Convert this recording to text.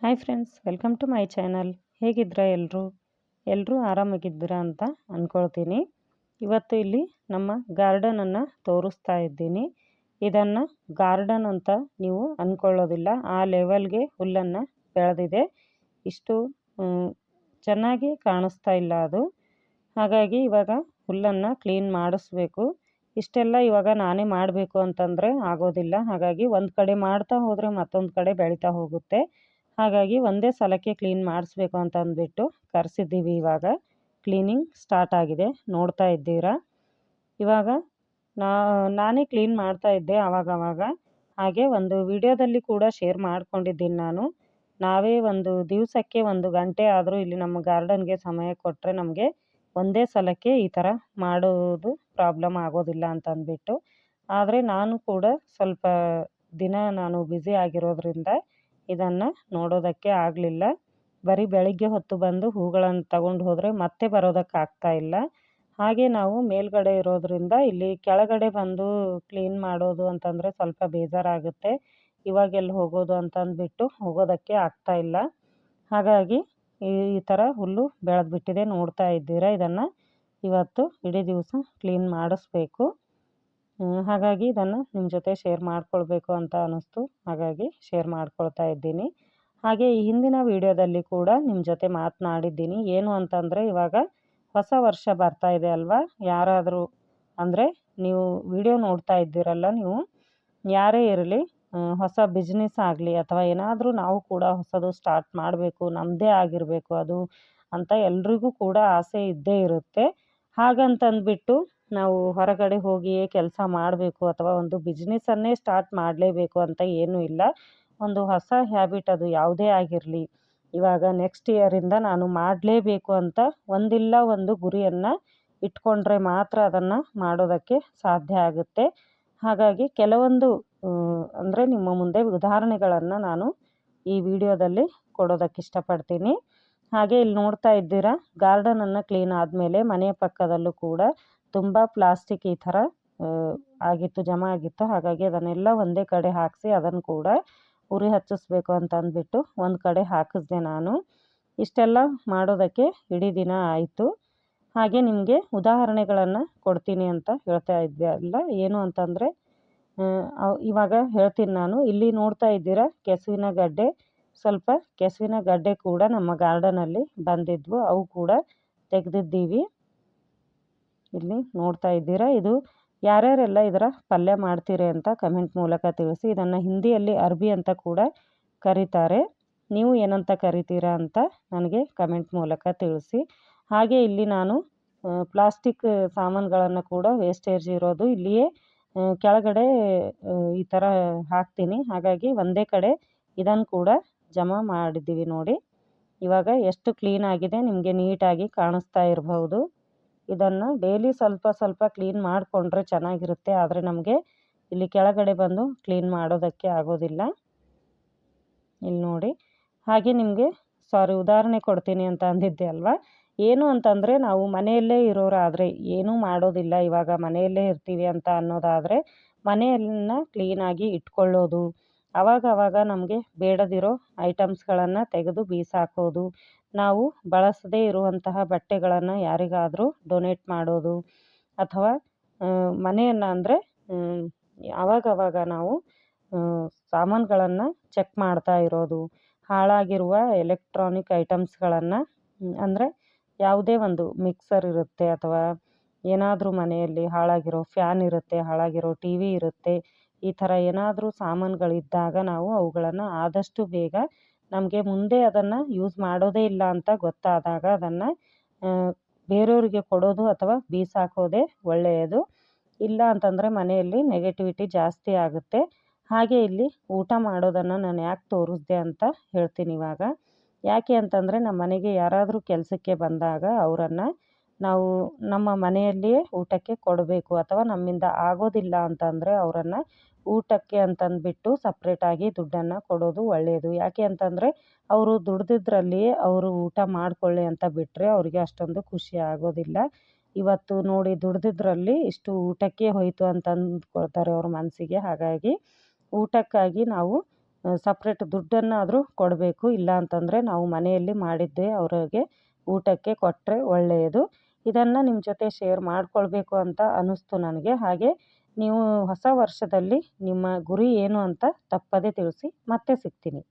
Hi friends, welcome to my channel. ಹೇಗಿದ್ದೀರಾ ಎಲ್ಲರೂ ಎಲ್ಲರೂ ಆರಾಮಾಗಿದ್ದೀರಾ ಅಂತ ಅಂದ್ಕೊಳ್ತೀನಿ ಇವತ್ತು ಇಲ್ಲಿ ನಮ್ಮ ಗಾರ್ಡನನ್ನು ತೋರಿಸ್ತಾ ಇದ್ದೀನಿ. ಇದನ್ನು ಗಾರ್ಡನ್ ಅಂತ ನೀವು ಅಂದ್ಕೊಳ್ಳೋದಿಲ್ಲ ಆ ಲೆವೆಲ್ಗೆ ಹುಲ್ಲನ್ನು ಬೆಳೆದಿದೆ. ಇಷ್ಟು ಚೆನ್ನಾಗಿ ಕಾಣಿಸ್ತಾ ಇಲ್ಲ ಅದು. ಹಾಗಾಗಿ ಇವಾಗ ಹುಲ್ಲನ್ನು ಕ್ಲೀನ್ ಮಾಡಿಸ್ಬೇಕು. ಇಷ್ಟೆಲ್ಲ ಇವಾಗ ನಾನೇ ಮಾಡಬೇಕು ಅಂತಂದರೆ ಆಗೋದಿಲ್ಲ. ಹಾಗಾಗಿ ಒಂದು ಕಡೆ ಮಾಡ್ತಾ ಹೋದರೆ ಮತ್ತೊಂದು ಕಡೆ ಬೆಳೀತಾ ಹೋಗುತ್ತೆ. ಹಾಗಾಗಿ ಒಂದೇ ಸಲಕ್ಕೆ ಕ್ಲೀನ್ ಮಾಡಿಸ್ಬೇಕು ಅಂತ ಅಂದ್ಬಿಟ್ಟು ಕರೆಸಿದ್ದೀವಿ ಇವಾಗ. ಕ್ಲೀನಿಂಗ್ ಸ್ಟಾರ್ಟ್ ಆಗಿದೆ. ನೋಡ್ತಾ ಇದ್ದೀರಾ? ಇವಾಗ ನಾ, ನಾನೇ ಕ್ಲೀನ್ ಮಾಡ್ತಾ ಇದ್ದೆ ಆವಾಗವಾಗ. ಹಾಗೆ ಒಂದು ವಿಡಿಯೋದಲ್ಲಿ ಕೂಡ ಶೇರ್ ಮಾಡ್ಕೊಂಡಿದ್ದೀನಿ ನಾನು. ನಾವೇ ಒಂದು ದಿವಸಕ್ಕೆ ಒಂದು ಗಂಟೆ ಆದರೂ ಇಲ್ಲಿ ನಮ್ಮ ಗಾರ್ಡನ್ಗೆ ಸಮಯ ಕೊಟ್ಟರೆ ನಮಗೆ ಒಂದೇ ಸಲಕ್ಕೆ ಈ ಥರ ಮಾಡೋದು ಪ್ರಾಬ್ಲಮ್ ಆಗೋದಿಲ್ಲ ಅಂತ ಅಂದ್ಬಿಟ್ಟು. ಆದರೆ ನಾನು ಕೂಡ ಸ್ವಲ್ಪ ದಿನ ನಾನು ಬ್ಯುಸಿ ಆಗಿರೋದ್ರಿಂದ ಇದನ್ನು ನೋಡೋದಕ್ಕೆ ಆಗಲಿಲ್ಲ. ಬರೀ ಬೆಳಿಗ್ಗೆ ಹೊತ್ತು ಬಂದು ಹೂಗಳನ್ನು ತಗೊಂಡು ಹೋದರೆ ಮತ್ತೆ ಬರೋದಕ್ಕೆ ಆಗ್ತಾ ಇಲ್ಲ. ಹಾಗೆ ನಾವು ಮೇಲ್ಗಡೆ ಇರೋದ್ರಿಂದ ಇಲ್ಲಿ ಕೆಳಗಡೆ ಬಂದು ಕ್ಲೀನ್ ಮಾಡೋದು ಅಂತಂದರೆ ಸ್ವಲ್ಪ ಬೇಜಾರಾಗುತ್ತೆ. ಇವಾಗೆಲ್ಲಿ ಹೋಗೋದು ಅಂತಂದ್ಬಿಟ್ಟು ಹೋಗೋದಕ್ಕೆ ಆಗ್ತಾ ಇಲ್ಲ. ಹಾಗಾಗಿ ಈ ಥರ ಹುಲ್ಲು ಬೆಳೆದ್ಬಿಟ್ಟಿದೆ ನೋಡ್ತಾ ಇದ್ದೀರಾ? ಇದನ್ನು ಇವತ್ತು ಇಡೀ ದಿವಸ ಕ್ಲೀನ್ ಮಾಡಿಸ್ಬೇಕು. ಹಾಗಾಗಿ ಇದನ್ನು ನಿಮ್ಮ ಜೊತೆ ಶೇರ್ ಮಾಡಿಕೊಳ್ಬೇಕು ಅಂತ ಅನ್ನಿಸ್ತು. ಹಾಗಾಗಿ ಶೇರ್ ಮಾಡ್ಕೊಳ್ತಾ ಇದ್ದೀನಿ. ಹಾಗೆ ಈ ಹಿಂದಿನ ವಿಡಿಯೋದಲ್ಲಿ ಕೂಡ ನಿಮ್ಮ ಜೊತೆ ಮಾತನಾಡಿದ್ದೀನಿ. ಏನು ಅಂತಂದರೆ ಇವಾಗ ಹೊಸ ವರ್ಷ ಬರ್ತಾ ಇದೆ ಅಲ್ವಾ? ಯಾರಾದರೂ ಅಂದರೆ ನೀವು ವಿಡಿಯೋ ನೋಡ್ತಾ ಇದ್ದೀರಲ್ಲ ನೀವು, ಯಾರೇ ಇರಲಿ ಹೊಸ ಬಿಸ್ನೆಸ್ ಆಗಲಿ ಅಥವಾ ಏನಾದರೂ ನಾವು ಕೂಡ ಹೊಸದು ಸ್ಟಾರ್ಟ್ ಮಾಡಬೇಕು ನಮ್ಮದೇ ಆಗಿರಬೇಕು ಅದು ಅಂತ ಎಲ್ರಿಗೂ ಕೂಡ ಆಸೆ ಇದ್ದೇ ಇರುತ್ತೆ. ಹಾಗಂತಂದ್ಬಿಟ್ಟು ನಾವು ಹೊರಗಡೆ ಹೋಗಿಯೇ ಕೆಲಸ ಮಾಡಬೇಕು ಅಥವಾ ಒಂದು ಬಿಸ್ನೆಸ್ಸನ್ನೇ ಸ್ಟಾರ್ಟ್ ಮಾಡಲೇಬೇಕು ಅಂತ ಏನೂ ಇಲ್ಲ. ಒಂದು ಹೊಸ ಹ್ಯಾಬಿಟ್ ಅದು ಯಾವುದೇ ಆಗಿರಲಿ. ಇವಾಗ ನೆಕ್ಸ್ಟ್ ಇಯರಿಂದ ನಾನು ಮಾಡಲೇಬೇಕು ಅಂತ ಒಂದಿಲ್ಲ ಒಂದು ಗುರಿಯನ್ನು ಇಟ್ಕೊಂಡ್ರೆ ಮಾತ್ರ ಅದನ್ನು ಮಾಡೋದಕ್ಕೆ ಸಾಧ್ಯ ಆಗುತ್ತೆ. ಹಾಗಾಗಿ ಕೆಲವೊಂದು ಅಂದರೆ ನಿಮ್ಮ ಮುಂದೆ ಉದಾಹರಣೆಗಳನ್ನು ನಾನು ಈ ವಿಡಿಯೋದಲ್ಲಿ ಕೊಡೋದಕ್ಕೆ ಇಷ್ಟಪಡ್ತೀನಿ. ಹಾಗೆ ಇಲ್ಲಿ ನೋಡ್ತಾ ಇದ್ದೀರಾ ಗಾರ್ಡನನ್ನು ಕ್ಲೀನ್ ಆದಮೇಲೆ ಮನೆಯ ಪಕ್ಕದಲ್ಲೂ ಕೂಡ ತುಂಬ ಪ್ಲಾಸ್ಟಿಕ್ ಈ ಥರ ಆಗಿತ್ತು, ಜಮಾ ಆಗಿತ್ತು. ಹಾಗಾಗಿ ಅದನ್ನೆಲ್ಲ ಒಂದೇ ಕಡೆ ಹಾಕಿಸಿ ಅದನ್ನು ಕೂಡ ಉರಿ ಹಚ್ಚಿಸ್ಬೇಕು ಅಂತ ಅಂದ್ಬಿಟ್ಟು ಒಂದು ಕಡೆ ಹಾಕಿಸ್ದೆ ನಾನು. ಇಷ್ಟೆಲ್ಲ ಮಾಡೋದಕ್ಕೆ ಇಡೀ ದಿನ ಆಯಿತು. ಹಾಗೆ ನಿಮಗೆ ಉದಾಹರಣೆಗಳನ್ನು ಕೊಡ್ತೀನಿ ಅಂತ ಹೇಳ್ತಾ ಇದ್ದೆ ಅಲ್ಲ, ಏನು ಅಂತಂದರೆ ಇವಾಗ ಹೇಳ್ತೀನಿ ನಾನು. ಇಲ್ಲಿ ನೋಡ್ತಾ ಇದ್ದೀರಾ, ಕೆಸುವಿನ ಗಡ್ಡೆ. ಸ್ವಲ್ಪ ಕೆಸುವಿನ ಗಡ್ಡೆ ಕೂಡ ನಮ್ಮ ಗಾರ್ಡನಲ್ಲಿ ಬಂದಿದ್ವು. ಅವು ಕೂಡ ತೆಗೆದಿದ್ದೀವಿ. ಇಲ್ಲಿ ನೋಡ್ತಾ ಇದ್ದೀರಾ? ಇದು ಯಾರ್ಯಾರೆಲ್ಲ ಇದರ ಪಲ್ಯ ಮಾಡ್ತೀರಿ ಅಂತ ಕಮೆಂಟ್ ಮೂಲಕ ತಿಳಿಸಿ. ಇದನ್ನು ಹಿಂದಿಯಲ್ಲಿ ಅರ್ಬಿ ಅಂತ ಕೂಡ ಕರೀತಾರೆ. ನೀವು ಏನಂತ ಕರಿತೀರಾ ಅಂತ ನನಗೆ ಕಮೆಂಟ್ ಮೂಲಕ ತಿಳಿಸಿ. ಹಾಗೆ ಇಲ್ಲಿ ನಾನು ಪ್ಲಾಸ್ಟಿಕ್ ಸಾಮಾನುಗಳನ್ನು ಕೂಡ ವೇಸ್ಟೇಜ್ ಇರೋದು ಇಲ್ಲಿಯೇ ಕೆಳಗಡೆ ಈ ಥರ ಹಾಕ್ತೀನಿ. ಹಾಗಾಗಿ ಒಂದೇ ಕಡೆ ಇದನ್ನು ಕೂಡ ಜಮಾ ಮಾಡಿದ್ದೀವಿ ನೋಡಿ. ಇವಾಗ ಎಷ್ಟು ಕ್ಲೀನ್ ಆಗಿದೆ ನಿಮಗೆ ನೀಟಾಗಿ ಕಾಣಿಸ್ತಾ ಇರಬಹುದು. ಇದನ್ನು ಡೈಲಿ ಸ್ವಲ್ಪ ಸ್ವಲ್ಪ ಕ್ಲೀನ್ ಮಾಡಿಕೊಂಡ್ರೆ ಚೆನ್ನಾಗಿರುತ್ತೆ. ಆದರೆ ನಮಗೆ ಇಲ್ಲಿ ಕೆಳಗಡೆ ಬಂದು ಕ್ಲೀನ್ ಮಾಡೋದಕ್ಕೆ ಆಗೋದಿಲ್ಲ. ಇಲ್ಲಿ ನೋಡಿ. ಹಾಗೆ ನಿಮಗೆ ಸಾರಿ ಉದಾಹರಣೆ ಕೊಡ್ತೀನಿ ಅಂತ ಅಂದಿದ್ದೆ ಅಲ್ವಾ? ಏನು ಅಂತಂದರೆ ನಾವು ಮನೆಯಲ್ಲೇ ಇರೋರಾದರೆ ಏನೂ ಮಾಡೋದಿಲ್ಲ. ಇವಾಗ ಮನೆಯಲ್ಲೇ ಇರ್ತೀವಿ ಅಂತ ಅನ್ನೋದಾದರೆ ಮನೆಯನ್ನು ಕ್ಲೀನಾಗಿ ಇಟ್ಕೊಳ್ಳೋದು. ಅವಾಗ ಅವಾಗ ನಮಗೆ ಬೇಡದಿರೋ ಐಟಮ್ಸ್ಗಳನ್ನು ತೆಗೆದು ಬೀಸಾಕೋದು. ನಾವು ಬಳಸದೇ ಇರುವಂತಹ ಬಟ್ಟೆಗಳನ್ನು ಯಾರಿಗಾದರೂ ಡೊನೇಟ್ ಮಾಡೋದು ಅಥವಾ ಮನೆಯನ್ನು ಅಂದರೆ ಆವಾಗವಾಗ ನಾವು ಸಾಮಾನುಗಳನ್ನು ಚೆಕ್ ಮಾಡ್ತಾ ಇರೋದು. ಹಾಳಾಗಿರುವ ಎಲೆಕ್ಟ್ರಾನಿಕ್ ಐಟಮ್ಸ್ಗಳನ್ನು, ಅಂದರೆ ಯಾವುದೇ ಒಂದು ಮಿಕ್ಸರ್ ಇರುತ್ತೆ ಅಥವಾ ಏನಾದರೂ ಮನೆಯಲ್ಲಿ ಹಾಳಾಗಿರೋ ಫ್ಯಾನ್ ಇರುತ್ತೆ, ಹಾಳಾಗಿರೋ ಟಿ ವಿ ಇರುತ್ತೆ ಈ ಥರ ಏನಾದರೂ ಸಾಮಾನುಗಳಿದ್ದಾಗ ನಾವು ಅವುಗಳನ್ನು ಆದಷ್ಟು ಬೇಗ ನಮಗೆ ಮುಂದೆ ಅದನ್ನು ಯೂಸ್ ಮಾಡೋದೇ ಇಲ್ಲ ಅಂತ ಗೊತ್ತಾದಾಗ ಅದನ್ನು ಬೇರೆಯವರಿಗೆ ಕೊಡೋದು ಅಥವಾ ಬೀಸಾಕೋದೇ ಒಳ್ಳೆಯದು. ಇಲ್ಲ ಅಂತಂದರೆ ಮನೆಯಲ್ಲಿ ನೆಗೆಟಿವಿಟಿ ಜಾಸ್ತಿ ಆಗುತ್ತೆ. ಹಾಗೆ ಇಲ್ಲಿ ಊಟ ಮಾಡೋದನ್ನು ನಾನು ಯಾಕೆ ತೋರಿಸ್ದೆ ಅಂತ ಹೇಳ್ತೀನಿ ಇವಾಗ. ಯಾಕೆ ಅಂತಂದರೆ ನಮ್ಮ ಮನೆಗೆ ಯಾರಾದರೂ ಕೆಲಸಕ್ಕೆ ಬಂದಾಗ ಅವರನ್ನು ನಾವು ನಮ್ಮ ಮನೆಯಲ್ಲಿಯೇ ಊಟಕ್ಕೆ ಕೊಡಬೇಕು ಅಥವಾ ನಮ್ಮಿಂದ ಆಗೋದಿಲ್ಲ ಅಂತಂದರೆ ಅವರನ್ನು ಊಟಕ್ಕೆ ಅಂತಂದ್ಬಿಟ್ಟು ಸಪ್ರೇಟಾಗಿ ದುಡ್ಡನ್ನು ಕೊಡೋದು ಒಳ್ಳೆಯದು ಯಾಕೆ ಅಂತಂದರೆ ಅವರು ದುಡ್ದಿದ್ದರಲ್ಲಿಯೇ ಅವರು ಊಟ ಮಾಡಿಕೊಳ್ಳಿ ಅಂತ ಬಿಟ್ಟರೆ ಅವರಿಗೆ ಅಷ್ಟೊಂದು ಖುಷಿ ಆಗೋದಿಲ್ಲ. ಇವತ್ತು ನೋಡಿ ದುಡ್ದಿದ್ದರಲ್ಲಿ ಇಷ್ಟು ಊಟಕ್ಕೆ ಹೋಯಿತು ಅಂತ ಅಂದ್ಕೊಳ್ತಾರೆ ಅವ್ರ ಮನಸ್ಸಿಗೆ ಹಾಗಾಗಿ ಊಟಕ್ಕಾಗಿ ನಾವು ಸಪ್ರೇಟ್ ದುಡ್ಡನ್ನಾದರೂ ಕೊಡಬೇಕು. ಇಲ್ಲ ಅಂತಂದರೆ ನಾವು ಮನೆಯಲ್ಲಿ ಮಾಡಿದ್ದೇ ಅವರಿಗೆ ಊಟಕ್ಕೆ ಕೊಟ್ಟರೆ ಒಳ್ಳೆಯದು ಇದನ್ನು ನಿಮ್ಮ ಜೊತೆ ಶೇರ್ ಮಾಡಿಕೊಳ್ಬೇಕು ಅಂತ ಅನ್ನಿಸ್ತು ನನಗೆ. ಹಾಗೆ ನೀವು ಹೊಸ ವರ್ಷದಲ್ಲಿ ನಿಮ್ಮ ಗುರಿ ಏನು ಅಂತ ತಪ್ಪದೇ ತಿಳಿಸಿ ಮತ್ತೆ ಸಿಗ್ತೀನಿ.